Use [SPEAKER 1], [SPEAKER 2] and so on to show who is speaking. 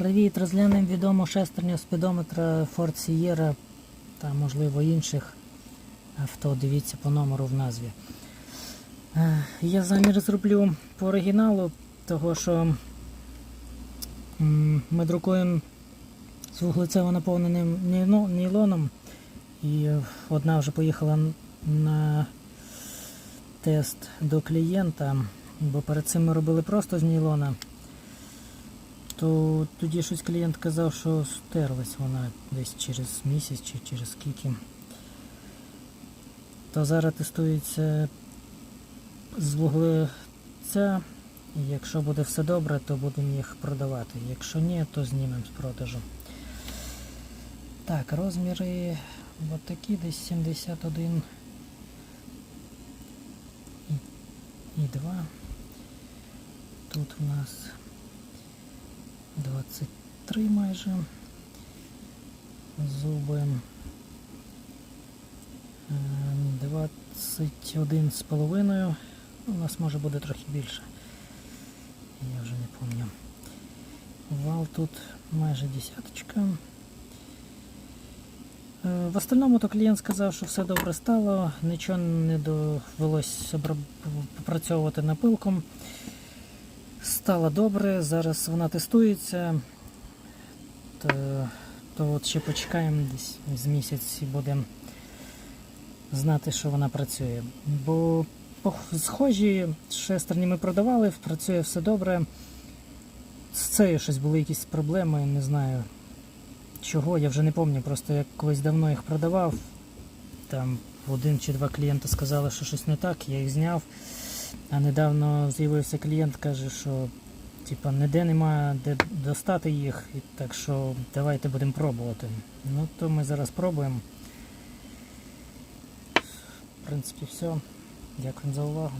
[SPEAKER 1] Привіт, розглянемо відому шестерню спідометра Ford Sierra та можливо інших авто. Дивіться по номеру в назві. Е, Я замір зроблю по оригіналу, того що ми друкуємо з вуглецево наповненим нейлоном. І одна вже поїхала на тест до клієнта, бо перед цим ми робили просто з нейлона. То тоді щось клієнт казав, що стерлась вона десь через місяць чи через скільки. То зараз тестується з вуглеця. І якщо буде все добре, то будемо їх продавати. Якщо ні, то знімемо з продажу. Так, розміри от такі десь 71 і, і 2. Тут у нас 23 майже зуби. Ем, 21 з половиною. У нас може буде трохи більше. Я вже не пам'ятаю. Вал тут майже десяточка. Е, В остальному то клієнт сказав, що все добре стало, нічого не довелось попрацьовувати напилком. Стало добре, зараз вона тестується. То, то от ще почекаємо десь з місяць і будемо знати, що вона працює. Бо схожі шестерні ми продавали, працює все добре. З цією щось були якісь проблеми, не знаю чого, я вже не пам'ятаю, просто я колись давно їх продавав. Там один чи два клієнти сказали, що щось не так, я їх зняв. А недавно з'явився клієнт, каже, що типа ніде немає де достати їх, і так що давайте будемо пробувати. Ну то ми зараз пробуємо. В принципі, все. Дякую за увагу.